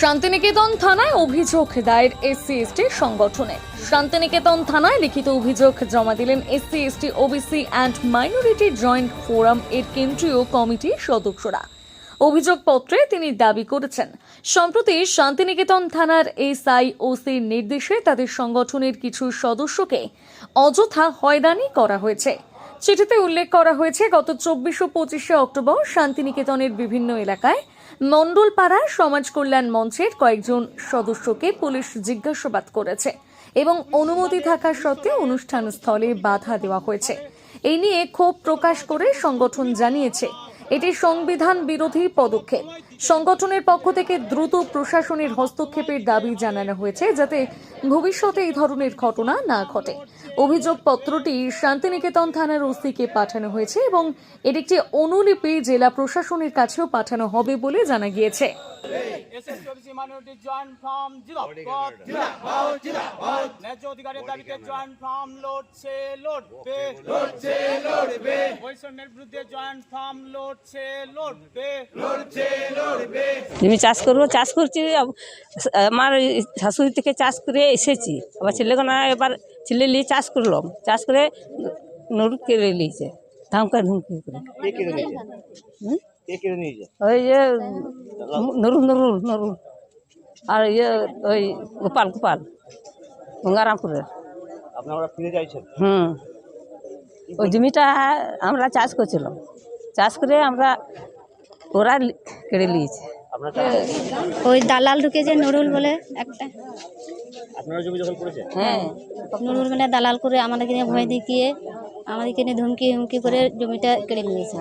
শান্তিনিকেতন থানায় অভিযোগ দায়ের এসসি এসটি সংগঠনের শান্তিনিকেতন থানায় লিখিত অভিযোগ জমা দিলেন SC ST, OBC and minority joint forum এর কেন্দ্রীয় কমিটির সদস্যরা। অভিযোগপত্রে তিনি দাবি করেছেন, সম্প্রতি শান্তিনিকেতন থানার এসআই ওসির নির্দেশে তাদের সংগঠনের কিছু সদস্যকে অযথা হয়রানি করা হয়েছে। চিঠিতে উল্লেখ করা হয়েছে, গত চব্বিশ ও পঁচিশে অক্টোবর শান্তিনিকেতনের বিভিন্ন এলাকায় মণ্ডলপাড়া সমাজ কল্যাণ মঞ্চের কয়েকজন সদস্যকে পুলিশ জিজ্ঞাসাবাদ করেছে এবং অনুমতি থাকা সত্ত্বেও অনুষ্ঠান স্থলে বাধা দেওয়া হয়েছে। এই নিয়ে ক্ষোভ প্রকাশ করে সংগঠন জানিয়েছে, এটি সংবিধান বিরোধী পদক্ষেপ। সংগঠনের পক্ষ থেকে দ্রুত প্রশাসনের হস্তক্ষেপের দাবি জানানো হয়েছে যাতে ভবিষ্যতে এই ধরনের ঘটনা না ঘটে। অভিযোগপত্রটি শান্তিনিকেতন থানার ওসিকে পাঠানো হয়েছে এবং এর একটি অনুলিপি জেলা প্রশাসনের কাছেও পাঠানো হবে বলে জানা গিয়েছে। এসএস চব্বিশ মাইনরিটি জয়েন্ট ফর্ম জিরাপদ ন্যায্য অধিকারের দাবিতে জয়েন্ট ফর্ম লড়ছে লড়বে লড়ছে লড়বে বৈষম্যের বিরুদ্ধে জয়েন্ট ফর্ম লড়ছে লড়বে লড়ছে লড়বে জমি চাষ করব চাষ করছি আমার শাশুড়ি থেকে চাষ করে এসেছি। আবার ছেলেগুলো এবার ছেলে নিয়ে চাষ করলাম। চাষ করে নরুদ কেড়ে নিয়েছে ধামকা ধুমকি করে। কে কেড়ে ওই যে নুরুল নুরুল নুরুল। আর ইয়ে ওই গোপাল গোপাল। গঙ্গারামপুরের। আপনারা ফিরে চাইছেন হুম। ওই জমিটা আমরা চাষ করছিলাম। চাষ করে আমরা ওরা কেড়ে নিয়েছে। ওই দালাল ঢুকেছে নুরুল বলে একটা। আপনারা জমি দখল করেছে হ্যাঁ। নুরুল বলে দালাল করে আমাদেরকে নিয়ে ভয় দেখিয়ে আমাদেরকে নিয়ে ধমকি হুমকি করে জমিটা কেড়ে নিয়েছে।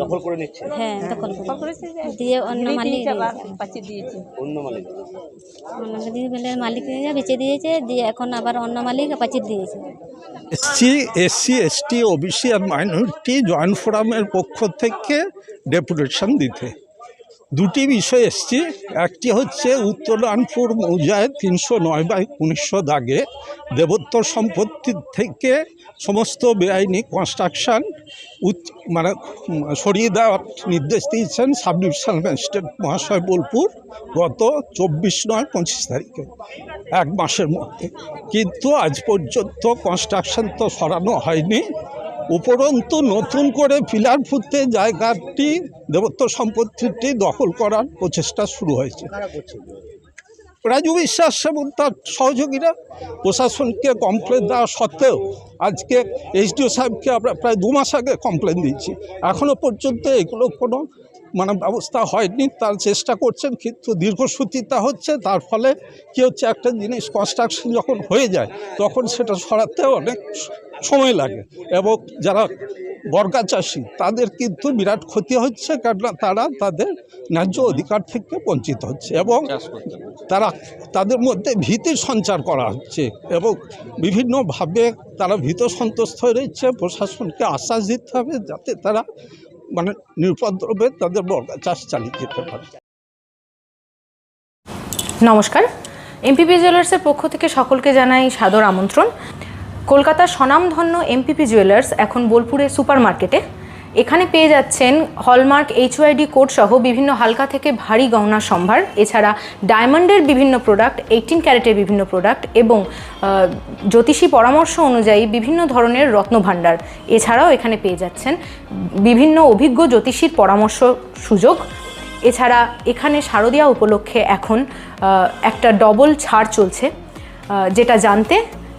দখল করে নিচ্ছে। হ্যাঁ দখল করেছে দিয়ে অন্য মালিক দিয়েছে পাচ্ছি দিয়েছে। অন্য মালিক। অন্য মালিক বলে মালিক বেঁচে দিয়েছে দিয়ে এখন আবার অন্য মালিক পাচিয়ে দিয়েছে। এসসি এসসি এসটি ওবিসি আর মাইনরিটি জয়েন্ট ফোরামের পক্ষ থেকে ডেপুটেশন দিতে। দুটি বিষয় এসছি। একটি হচ্ছে উত্তরায়ণপুর মৌজায় তিনশো নয় বাই উনিশশো দাগে দেবোত্তর সম্পত্তির থেকে সমস্ত বেআইনি কনস্ট্রাকশন মানে সরিয়ে দেওয়ার নির্দেশ দিয়েছেন সাব ডিভিশনাল ম্যাজিস্ট্রেট মহাশয় বোলপুর গত চব্বিশ নয় পঁচিশ তারিখে, এক মাসের মধ্যে। কিন্তু আজ পর্যন্ত কনস্ট্রাকশন তো সরানো হয়নি। উপরন্তু নতুন করে পিলার ফুটতে জায়গাটি দেবত্ব সম্পত্তিটি দখল করার প্রচেষ্টা শুরু হয়েছে। রাজু বিশ্বাস এবং তার সহযোগীরা প্রশাসনকে কমপ্লেন দেওয়া সত্ত্বেও আজকে এইচডিও সাহেবকে আমরা প্রায় দু মাস আগে কমপ্লেন দিয়েছি। এখনও পর্যন্ত এগুলো কোনো মানে ব্যবস্থা হয়নি তার চেষ্টা করছেন কিন্তু দীর্ঘসূত্রিতা হচ্ছে তার ফলে কী হচ্ছে একটা জিনিস কনস্ট্রাকশন যখন হয়ে যায় তখন সেটা সরাতে অনেক সময় লাগে। এবং যারা বর্গা চাষি তাদের কিন্তু বিরাট ক্ষতি হচ্ছে কেননা তারা তাদের ন্যায্য অধিকার থেকে বঞ্চিত হচ্ছে এবং তারা তাদের মধ্যে ভীতি সঞ্চার করা হচ্ছে এবং বিভিন্নভাবে তারা ভীত সন্তুষ্ট হয়ে রয়েছে। প্রশাসনকে আশ্বাস দিতে হবে যাতে তারা মানে নিরুপদ্রবে তাদের বর্গা চাষ চালিয়ে যেতে পারে। নমস্কার। এমপিপি জুয়েলার্সের পক্ষ থেকে সকলকে জানাই সাদর আমন্ত্রণ। কলকাতার স্বনামধন্য এমপিপি জুয়েলার্স এখন বোলপুরে সুপার মার্কেটে এখানে পেয়ে যাচ্ছেন হলমার্ক এইচওয়াইডি কোড সহ বিভিন্ন হালকা থেকে ভারী গহনা সম্ভার, এছাড়া ডায়মন্ডের বিভিন্ন প্রোডাক্ট এইটিন ক্যারেটের বিভিন্ন প্রোডাক্ট এবং জ্যোতিষী পরামর্শ অনুযায়ী বিভিন্ন ধরনের রত্নভাণ্ডার। এছাড়াও এখানে পেয়ে যাচ্ছেন বিভিন্ন অভিজ্ঞ জ্যোতিষীর পরামর্শ সুযোগ। এছাড়া এখানে শারদীয়া উপলক্ষে এখন একটা ডবল ছাড় চলছে যেটা জানতে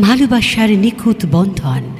ভালোবাসার নিখুঁত বন্ধন।